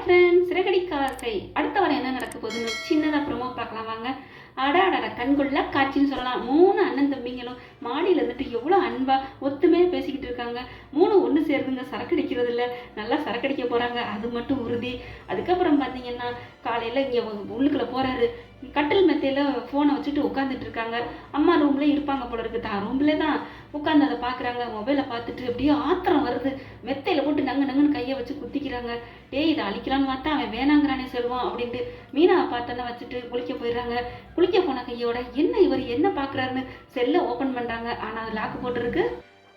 Hi friends ரெகடி காசை அடுத்த வாரம் என்ன நடக்க போகுதுன்னு சின்னதாக ப்ரொமோ பார்க்கலாம் வாங்க. அடா கண்கொள்ள காட்சின்னு சொல்லலாம். மூணு அண்ணன் தம்பிங்களும் மாடியில் இருந்துட்டு எவ்வளோ அன்பாக ஒத்துமே பேசிக்கிட்டு இருக்காங்க. மூணு ஒன்று சேருதுங்க சரக்கு அடிக்கிறது இல்லை நல்லா சரக்கு அடிக்க போகிறாங்க அது மட்டும் உறுதி. அதுக்கப்புறம் பார்த்தீங்கன்னா காலையில் இங்கே உள்ளுக்குள்ளே போகிறாரு கட்டில் மெத்தையில் ஃபோனை வச்சுட்டு உட்காந்துட்டு இருக்காங்க. அம்மா ரூமில் இருப்பாங்க போல இருக்கு. தான் ரூம்ல தான் உட்காந்து அதை பார்க்குறாங்க மொபைலை பார்த்துட்டு அப்படியே ஆத்திரம் வருது. மெத்தையில் போட்டு நங்கு நங்குன்னு கையை வச்சு குத்திக்கிறாங்க. டேய் இதை அழிக்கலான்னு பார்த்தா அவன் வேணாங்கிறானே சொல்லுவான் அப்படின்ட்டு மீனாவை பார்த்தோன்னா வச்சுட்டு குளிக்க போயிடுறாங்க. குளிக்க போன கையோட என்ன இவர் என்ன பார்க்குறாருன்னு செல்லை ஓப்பன் பண்ணுறாங்க ஆனால் அது லாக் போட்டிருக்கு.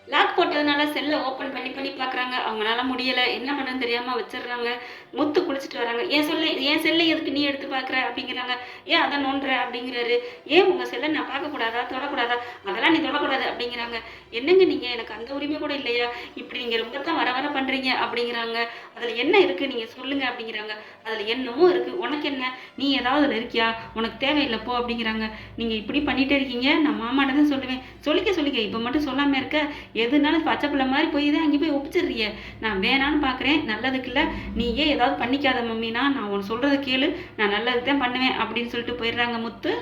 லாக் போட்டதுனால செல்லை ஓப்பன் பண்ணி பண்ணி பார்க்குறாங்க அவங்களால முடியலை. என்ன பண்ணுன்னு தெரியாமல் வச்சிடுறாங்க. முத்து குளிச்சுட்டு வராங்க. என் சொல்ல என் செல்லை எதுக்கு நீ எடுத்து பார்க்குற அப்படிங்கிறாங்க. ஏன் அதை நோண்டுற? அப்படிங்கிறாரு. ஏன் உங்கள் செல்லை நான் பார்க்கக்கூடாதா? தொடக்கூடாதா? அதெல்லாம் நீ தொடக்கூடாது. அப்படிங்கிறாங்க. என்னங்க நீங்கள் எனக்கு அந்த உரிமை கூட இல்லையா? இப்படி நீங்கள் ரொம்ப தான் வர வர பண்ணுறீங்க அப்படிங்கிறாங்க. அதில் என்ன இருக்குது நீங்கள் சொல்லுங்கள் அப்படிங்கிறாங்க. அதில் என்னமோ இருக்குது உனக்கு என்ன? நீ ஏதாவது இருக்கியா? உனக்கு தேவையில்லை போ அப்படிங்கிறாங்க. நீங்கள் இப்படி பண்ணிகிட்டே இருக்கீங்க. நான் மாமாட்ட தான் சொல்லுவேன். சொல்லிக்க சொல்லிக்க இப்போ மட்டும் சொல்லாமல் இருக்க. எதுனாலும் பச்சை பிள்ளை மாதிரி போய் தான் அங்கே போய் ஒப்பிச்சிடுறிய. நான் வேணான்னு பார்க்குறேன் நல்லதுக்கு இல்லை. ஏன் ஏதாவது பண்ணிக்காத மம்மினா நான் உன் சொல்கிறத கேளு. நான் நல்லதுக்கு தான் பண்ணுவேன் அப்படின்னு சொல்லிட்டு போயிடுறாங்க முத்து.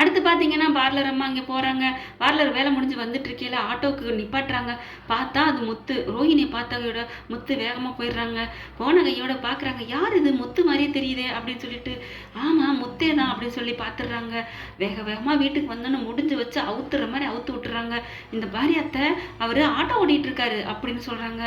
அடுத்து பார்த்தீங்கன்னா பார்லர் அம்மா அங்கே போகிறாங்க பார்லர் வேலை முடிஞ்சு வந்துட்டு இருக்கையில ஆட்டோவுக்கு நிப்பாட்டுறாங்க. பார்த்தா அது முத்து. ரோஹிணியை பார்த்தகையோட முத்து வேகமாக போயிடுறாங்க. போன கையோட பார்க்குறாங்க யார் இது? முத்து மாதிரியே தெரியுதே அப்படின்னு சொல்லிட்டு ஆமாம் முத்தே தான் அப்படின்னு சொல்லி பார்த்துடுறாங்க வேக வேகமாக வீட்டுக்கு வந்தோன்னு முடிஞ்சு வச்சு அவுத்துற மாதிரி அவுத்து விட்டுறாங்க. இந்த பாரியாத்தை அவர் ஆட்டோ ஓடிட்டு இருக்காரு அப்படின்னு சொல்கிறாங்க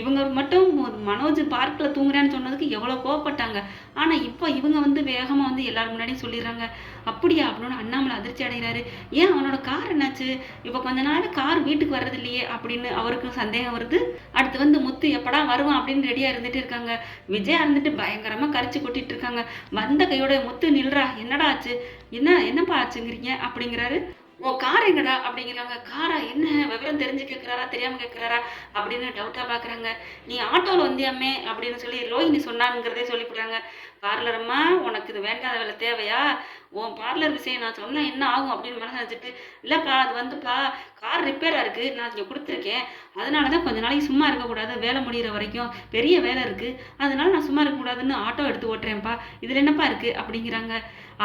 இவங்க மட்டும் மனோஜ் பார்க்கில் தூங்குறேன்னு சொன்னதுக்கு எவ்வளோ கோவப்பட்டாங்க. ஆனால் இப்போ இவங்க வந்து வேகமாக வந்து எல்லாரும் முன்னாடியும் சொல்லிடுறாங்க. அப்படியா? அப்படின்னு அண்ணாமலை அதிர்ச்சி அடைகிறாரு. ஏன் அவனோட கார் என்னாச்சு? இப்போ கொஞ்ச நாள் கார் வீட்டுக்கு வர்றது இல்லையே அப்படின்னு அவருக்கும் சந்தேகம் வருது. அடுத்து வந்து முத்து எப்படா வருவான் அப்படின்னு ரெடியாக இருந்துட்டு இருக்காங்க. விஜயா இருந்துட்டு பயங்கரமாக கரிச்சு கொட்டிட்டு இருக்காங்க. வந்த கையோட முத்து நில்றா என்னடா ஆச்சு? என்ன என்னப்பா ஆச்சுங்கிறீங்க? அப்படிங்கிறாரு. உன் கார் எங்கடா? அப்படிங்கிறாங்க. காரா என்ன? விவரம் தெரிஞ்சு கேட்குறாரா தெரியாமல் கேட்குறாரா அப்படின்னு டவுட்டாக பார்க்குறாங்க நீ ஆட்டோவில் வந்தியாமே? அப்படின்னு சொல்லி ரோஹிணி சொன்னாங்கிறதே சொல்லிவிடுறாங்க. பார்லரம்மா உனக்கு இது வேண்டாத வேலை தேவையா? உன் பார்லர் விஷயம் நான் சொன்னால் என்ன ஆகும் அப்படின்னு மனசு வச்சுட்டு இல்லைப்பா அது வந்துப்பா. கார் ரிப்பேராக இருக்குது நான் இங்கே கொடுத்துருக்கேன். அதனால தான் கொஞ்ச நாளைக்கு சும்மா இருக்கக்கூடாது வேலை முடிகிற வரைக்கும் பெரிய வேலை இருக்குது அதனால நான் சும்மா இருக்கக்கூடாதுன்னு ஆட்டோ எடுத்து ஓட்டுறேன்ப்பா. இதில் என்னப்பா இருக்குது அப்படிங்கிறாங்க.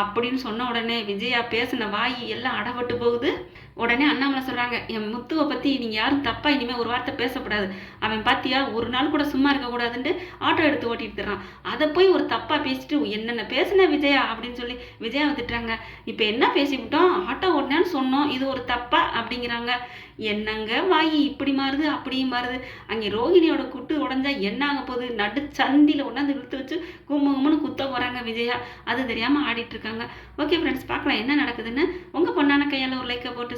அப்படின்னு சொன்ன உடனே விஜயா பேசின வாய் எல்லாம் அடப்பட்டு போகுது. உடனே அண்ணாமலை சொல்கிறாங்க என் முத்துவை பற்றி நீங்கள் யாரும் தப்பாக இனிமேல் ஒரு வார்த்தை பேசக்கூடாது. அவன் பார்த்தியா ஒரு நாள் கூட சும்மா இருக்கக்கூடாதுன்ட்டு ஆட்டோ எடுத்து ஓட்டிட்டு தர்றான் அதை போய் ஒரு தப்பாக பேசிட்டு என்னென்ன பேசுன விஜயா? அப்படின்னு சொல்லி விஜயா திட்டுறாங்க இப்போ என்ன பேசிவிட்டோம்? ஆட்டோ ஓட்டினான்னு சொன்னோம். இது ஒரு தப்பா? அப்படிங்கிறாங்க. என்னங்க வாயி? இப்படி மாறுது அப்படியும் மாறுது. அங்கே ரோஹிணியோட குட்டு உடஞ்சா என்ன ஆக போகுது? நடு சந்தியில் ஒன்றாந்து இழுத்து வச்சு கும்பு கும்புன்னு குத்த போகிறாங்க விஜயா. அது தெரியாமல் ஆடிட்டு இருக்காங்க. ஓகே ஃப்ரெண்ட்ஸ் பார்க்கலாம் என்ன நடக்குதுன்னு. உங்கள் பொண்ணான கையால் ஒரு லைக்கை போட்டு